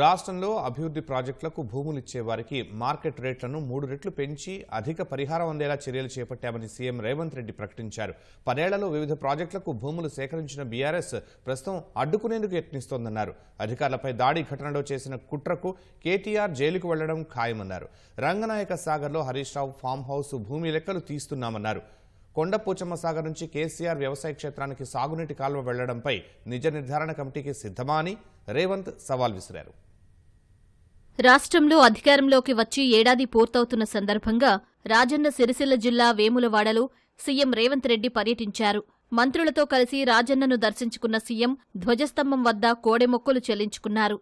రాష్ట్రంలో అభివృద్ధి ప్రాజెక్టులకు భూములు ఇచ్చే వారికి మార్కెట్ రేట్లను మూడు రెట్లు పెంచి అధిక పరిహారం అందేలా చర్యలు చేపట్టామని సీఎం రేవంత్ రెడ్డి ప్రకటించారు. పదేళ్ళలో వివిధ ప్రాజెక్టులకు భూములు సేకరించిన బీఆర్ఎస్ ప్రస్తుతం అడ్డుకునేందుకు యత్నిస్తోందన్నారు. అధికారులపై దాడి ఘటనలో చేసిన కుట్రకు కేటీఆర్ జైలుకు వెళ్ళడం ఖాయమన్నారు. రంగనాయక సాగర్లో హరీష్ రావు ఫామ్ హౌస్ భూమి లెక్కలు తీస్తున్నామన్నారు. కొండపోచమ్మ సాగర్ నుంచి కేసీఆర్ వ్యవసాయ క్షేత్రానికి సాగునీటి కాలువ వెళ్ళడంపై నిజ నిర్ధారణ కమిటీకి సిద్ధమా అని రేవంత్ సవాల్ విసిరారు. రాష్ట్రంలో అధికారంలోకి వచ్చి ఏడాది పూర్తవుతున్న సందర్భంగా రాజన్న సిరిసిల్ల జిల్లా వేములవాడలో సీఎం రేవంత్ రెడ్డి పర్యటించారు. మంత్రులతో కలిసి రాజన్నను దర్శించుకున్న సీఎం ధ్వజస్తంభం వద్ద కోడెమొక్కులు చెల్లించుకున్నారు.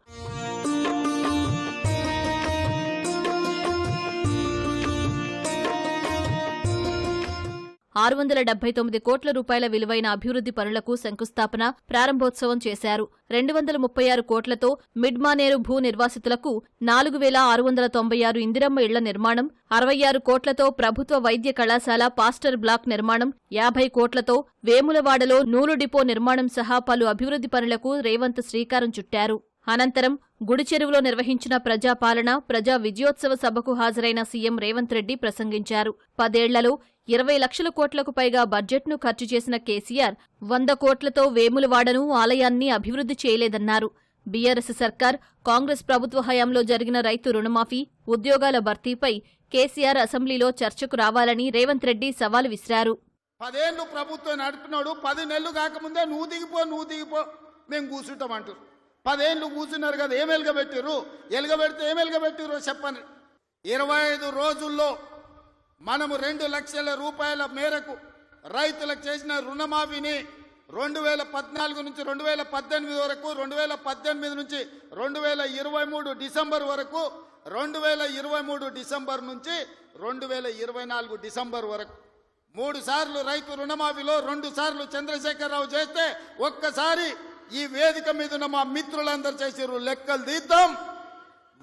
ఆరు వందల డెబ్బై తొమ్మిది కోట్ల రూపాయల విలువైన అభివృద్ధి పనులకు శంకుస్థాపన ప్రారంభోత్సవం చేశారు. రెండు వందల ముప్పై ఆరు కోట్లతో మిడ్మానేరు భూ నిర్వాసితులకు నాలుగు వేల ఆరు వందల తొంభై ఆరు ఇందిరమ్మ ఇళ్ళ నిర్మాణం అరవై ఆరు కోట్లతో ప్రభుత్వ వైద్య కళాశాల పాస్టర్ బ్లాక్ నిర్మాణం యాభై కోట్లతో వేములవాడలో నూలు డిపో నిర్మాణం సహా పలు అభివృద్ధి పనులకు రేవంత్ శ్రీకారం చుట్టారు. అనంతరం గుడిచెరువులో నిర్వహించిన ప్రజాపాలన ప్రజా విజయోత్సవ సభకు హాజరైన సీఎం రేవంత్ రెడ్డి ప్రసంగించారు. పదేళ్ళలో ఇరవై లక్షల కోట్లకు పైగా బడ్జెట్ను ఖర్చు చేసిన కేసీఆర్ వంద కోట్లతో వేములవాడను ఆలయాన్ని అభివృద్ధి చేయలేదన్నారు. బీఆర్ఎస్ సర్కార్ కాంగ్రెస్ ప్రభుత్వ హయాంలో జరిగిన రైతు రుణమాఫీ ఉద్యోగాల భర్తీపై కేసీఆర్ అసెంబ్లీలో చర్చకు రావాలని రేవంత్ రెడ్డి సవాలు విసిరారు. పదేళ్ళు ప్రభుత్వం నడుపుతున్నాడు పది నెలలు కాకముందే నువ్వు దిగిపో నువ్వు దిగిపో మేము కూర్చుంటాం అంటారు. పదేళ్ళు కూర్చున్నారు కదా ఏం ఎలుగబెట్టిర్రు? ఎలుగబెడితే ఏం ఎలుగబెట్టిర్రు చెప్పండి. ఇరవై ఐదు రోజుల్లో మనము రెండు లక్షల రూపాయల మేరకు రైతులకు చేసిన రుణమాఫీని రెండు వేల పద్నాలుగు నుంచి రెండు వేల పద్దెనిమిది వరకు రెండు వేల పద్దెనిమిది నుంచి రెండు వేల ఇరవై మూడు డిసెంబర్ వరకు రెండు వేల ఇరవై మూడు డిసెంబర్ నుంచి రెండు వేల ఇరవై నాలుగు డిసెంబర్ వరకు. మూడు సార్లు రైతు రుణమాఫీలో రెండు సార్లు చంద్రశేఖరరావు చేస్తే ఒక్కసారి ఈ వేదిక మీద ఉన్న మా మిత్రులందరూ చేసారు లెక్కలు తీద్దాం.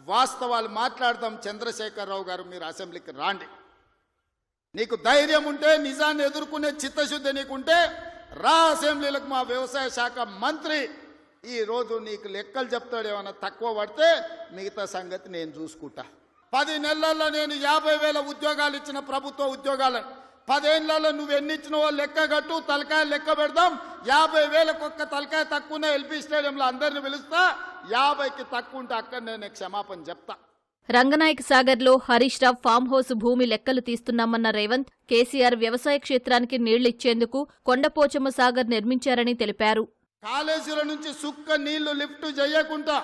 వాస్తవాలు మాట్లాడదాం. చంద్రశేఖరరావు గారు మీరు అసెంబ్లీకి రాండి. నీకు ధైర్యం ఉంటే నిజాన్ని ఎదుర్కొనే చిత్తశుద్ధి నీకుంటే రా అసెంబ్లీలకు మా వ్యవసాయ శాఖ మంత్రి. ఈ రోజు నీకు లెక్కలు చెప్తాడు ఏమైనా తక్కువ పడితే మిగతా సంగతి నేను చూసుకుంటా. పది నెలల్లో నేను యాభై వేల ఉద్యోగాలు ఇచ్చిన ప్రభుత్వ ఉద్యోగాలను పదేళ్ళలో నువ్వు ఎన్ని ఇచ్చినవో లెక్క కట్టు తలకాయ లెక్క పెడదాం. యాభై వేలకు ఒక్క తలకాయ తక్కువనే ఎల్పీ స్టేడియంలో అందరిని పిలుస్తా. యాభైకి తక్కువ ఉంటే అక్కడ నేను క్షమాపణ చెప్తా. రంగనాయక సాగర్లో హరీష్ రావు ఫామ్ హౌస్ భూమి లెక్కలు తీస్తున్నామన్న రేవంత్ కేసీఆర్ వ్యవసాయ క్షేత్రానికి నీళ్ళిచ్చేందుకు కొండపోచమ్మ సాగర్ నిర్మించారని తెలిపారు. కాళేశ్వరం నుంచి సుక్క నీళ్ళు లిఫ్ట్ చేయకుండా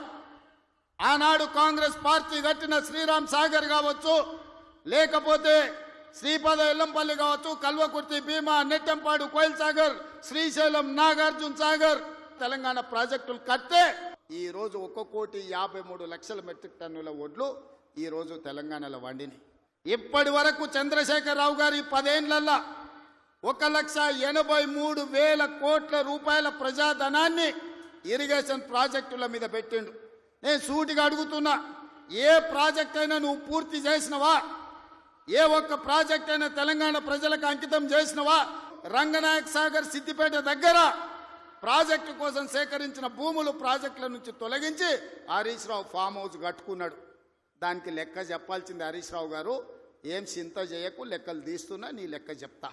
ఆనాడు కాంగ్రెస్ పార్టీ కట్టిన శ్రీరామ్ సాగర్ కావచ్చు లేకపోతే శ్రీపాద ఎల్లంపల్లి కావచ్చు కల్వకుర్తి భీమా నెట్టంపాడు కోయిల్ సాగర్ శ్రీశైలం నాగార్జున సాగర్ తెలంగాణ ప్రాజెక్టులు కడితే ఈ రోజు ఒక్క కోటి యాభై మూడు లక్షల మెట్రిక్ టన్నుల ఒడ్లు ఈ రోజు తెలంగాణలో వండిని ఇప్పటి వరకు చంద్రశేఖరరావు గారి పదేండ్లలో ఒక లక్ష ఎనభై మూడు వేల కోట్ల రూపాయల ప్రజాధనాన్ని ఇరిగేషన్ ప్రాజెక్టుల మీద పెట్టిండు. నేను సూటిగా అడుగుతున్నా ఏ ప్రాజెక్ట్ అయినా నువ్వు పూర్తి చేసినవా? ఏ ఒక్క ప్రాజెక్ట్ అయినా తెలంగాణ ప్రజలకు అంకితం చేసినవా? రంగనాయక్ సాగర్ సిద్దిపేట దగ్గర ప్రాజెక్టు కోసం సేకరించిన భూములు ప్రాజెక్టుల నుంచి తొలగించి హరీష్ రావు ఫామ్ హౌస్ కట్టుకున్నాడు. దానికి లెక్క చెప్పాల్సింది హరీష్ రావు గారు ఏం చింత చేయకు లెక్కలు తీస్తున్నా నీ లెక్క చెప్తా.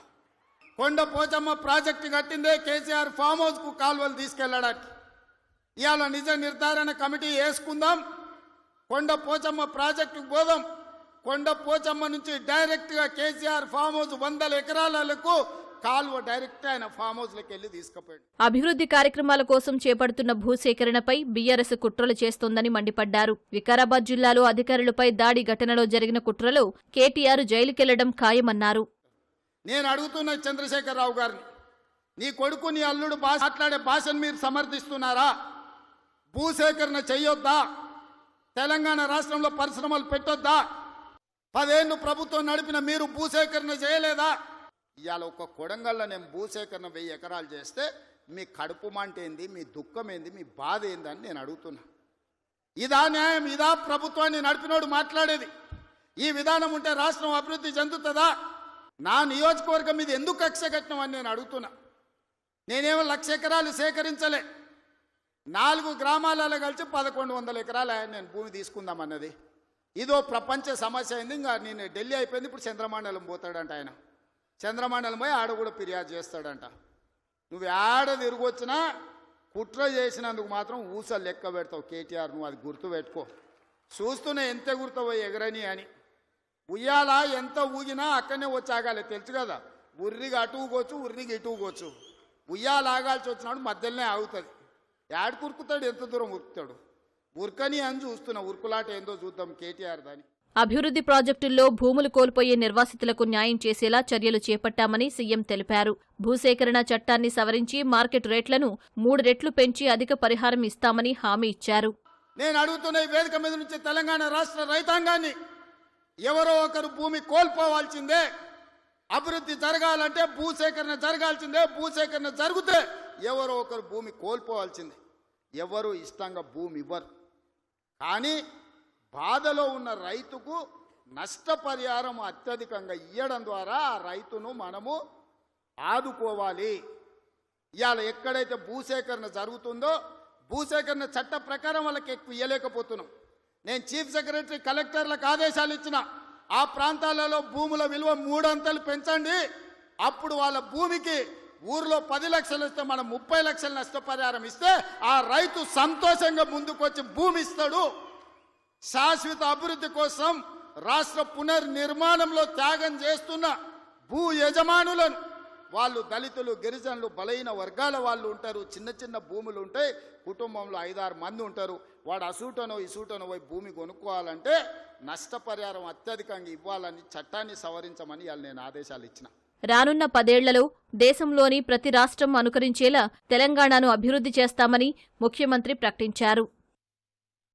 కొండ పోచమ్మ ప్రాజెక్టు కట్టిందే కేసీఆర్ ఫామ్ హౌస్కు కాలువలు తీసుకెళ్ళడానికి. ఇవాళ నిజ నిర్ధారణ కమిటీ వేసుకుందాం కొండ పోచమ్మ ప్రాజెక్టుకు పోదాం. కొండ పోచమ్మ నుంచి డైరెక్ట్గా కేసీఆర్ ఫామ్ హౌస్ వందల ఎకరాలకు కాలువ డైరెక్ట్ ఆయన ఫామ్ హౌస్లోకి వెళ్ళి తీసుకుపోయాడు. అభివృద్ధి కార్యక్రమాల కోసం చేపడుతున్న భూసేకరణపై బీఆర్ఎస్ కుట్రలు చేస్తోందని మండిపడ్డారు. వికారాబాద్ జిల్లాలో అధికారులపై దాడి ఘటనలో జరిగిన కుట్రలో కేటీఆర్ జైలుకెళ్ళడం ఖాయమన్నారు. నేను అడుగుతున్న చంద్రశేఖరరావు గారిని. నీ కొడుకు నీ అల్లుడు భాష మాట్లాడే భాషను మీరు సమర్థిస్తున్నారా? భూసేకరణ చెయ్యొద్దా? తెలంగాణ రాష్ట్రంలో పరిశ్రమలు పెట్టొద్దా? పదేళ్ళు ప్రభుత్వం నడిపిన మీరు భూసేకరణ చేయలేదా? ఇవాళ ఒక కొడంగల్లో నేను భూసేకరణ వెయ్యి ఎకరాలు చేస్తే మీ కడుపు మంట ఏంది మీ దుఃఖం ఏంది మీ బాధ ఏంది అని నేను అడుగుతున్నా. ఇదా న్యాయం ఇదా ప్రభుత్వాన్ని నడిపినోడు మాట్లాడేది. ఈ విధానం ఉంటే రాష్ట్రం అభివృద్ధి చెందుతుందా? నా నియోజకవర్గం మీద ఎందుకు కక్ష కట్టినం అని నేను అడుగుతున్నా. నేనేమో లక్ష ఎకరాలు సేకరించలే. నాలుగు గ్రామాలలో కలిసి పదకొండు వందల ఎకరాలు నేను భూమి తీసుకుందామన్నది ఇదో ప్రపంచ సమస్య అయింది. ఇంకా నేను ఢిల్లీ అయిపోయింది. ఇప్పుడు చంద్రమండలం పోతాడంట ఆయన. చంద్రమండలం పోయి ఆడ కూడా ఫిర్యాదు చేస్తాడంట. నువ్వు ఆడ తిరిగొచ్చినా కుట్ర చేసినందుకు మాత్రం ఊస లెక్క పెడతావు కేటీఆర్. నువ్వు అది గుర్తు పెట్టుకో. చూస్తూనే ఎంత గుర్తవో ఎగరని అని. ఉయ్యాల ఎంత ఊగినా అక్కడనే వచ్చాగాలి తెలుసు కదా? ఉర్రికి అటు ఉర్రికి ఇటుకోవచ్చు ఇటు ఉయ్యాల ఆగాల్సి వచ్చినాడు మధ్యలోనే ఆగుతుంది. యాడ్ కురుకుతాడు? ఎంత దూరం ఉరుకుతాడు? ఉరకని అని చూస్తున్నా ఉరుకులాట ఏందో చూద్దాం కేటీఆర్ దాని. అభివృద్ధి ప్రాజెక్టుల్లో భూములు కోల్పోయే నిర్వాసితులకు న్యాయం చేసేలా చర్యలు చేపట్టామని సీఎం తెలిపారు. భూసేకరణ చట్టాన్ని సవరించి మార్కెట్ రేట్లను మూడు రెట్లు పెంచి అధిక పరిహారం ఇస్తామని హామీ ఇచ్చారు. నేను అడుగుతున్న ఈ వేదిక మీద నుంచి తెలంగాణ రాష్ట్ర రైతాంగాన్ని ఎవరో ఒకరు భూమి కోల్పోవాల్సిందే అభివృద్ధి జరగాలంటే భూసేకరణ జరగాల్సిందే భూసేకరణ జరిగితే ఎవరో ఒకరు భూమి కోల్పోవాల్సిందే. ఎవరు ఇష్టంగా భూమి ఇవ్వరు. కానీ బాధలో ఉన్న రైతుకు నష్టపరిహారం అత్యధికంగా ఇవ్వడం ద్వారా ఆ రైతును మనము ఆదుకోవాలి. ఇవాళ ఎక్కడైతే భూసేకరణ జరుగుతుందో భూసేకరణ చట్ట ప్రకారం వాళ్ళకి ఎక్కువ ఇవ్వలేకపోతున్నాం నేను చీఫ్ సెక్రటరీ కలెక్టర్లకు ఆదేశాలు ఇచ్చిన ఆ ప్రాంతాలలో భూముల విలువ మూడంతలు పెంచండి. అప్పుడు వాళ్ళ భూమికి ఊర్లో పది లక్షలు ఇస్తే మనం ముప్పై లక్షల నష్టపరిహారం ఇస్తే ఆ రైతు సంతోషంగా ముందుకొచ్చి భూమి ఇస్తాడు. శాశ్వత అభివృద్ధి కోసం రాష్ట్ర పునర్నిర్మాణంలో త్యాగం చేస్తున్న భూ యజమానులను వాళ్ళు దళితులు గిరిజనులు బలైన వర్గాల వాళ్ళు ఉంటారు. చిన్న చిన్న భూములు ఉంటాయి. కుటుంబంలో ఐదారు మంది ఉంటారు. వాడు అసూటనో ఇసూటనో పోయి భూమి కొనుక్కోవాలంటే నష్టపరిహారం అత్యధికంగా ఇవ్వాలని చట్టాన్ని సవరించమని వాళ్ళు నేను ఆదేశాలు ఇచ్చిన. రానున్న పదేళ్ళలో దేశంలోని ప్రతి రాష్ట్రం అనుకరించేలా తెలంగాణను అభివృద్ధి చేస్తామని ముఖ్యమంత్రి ప్రకటించారు.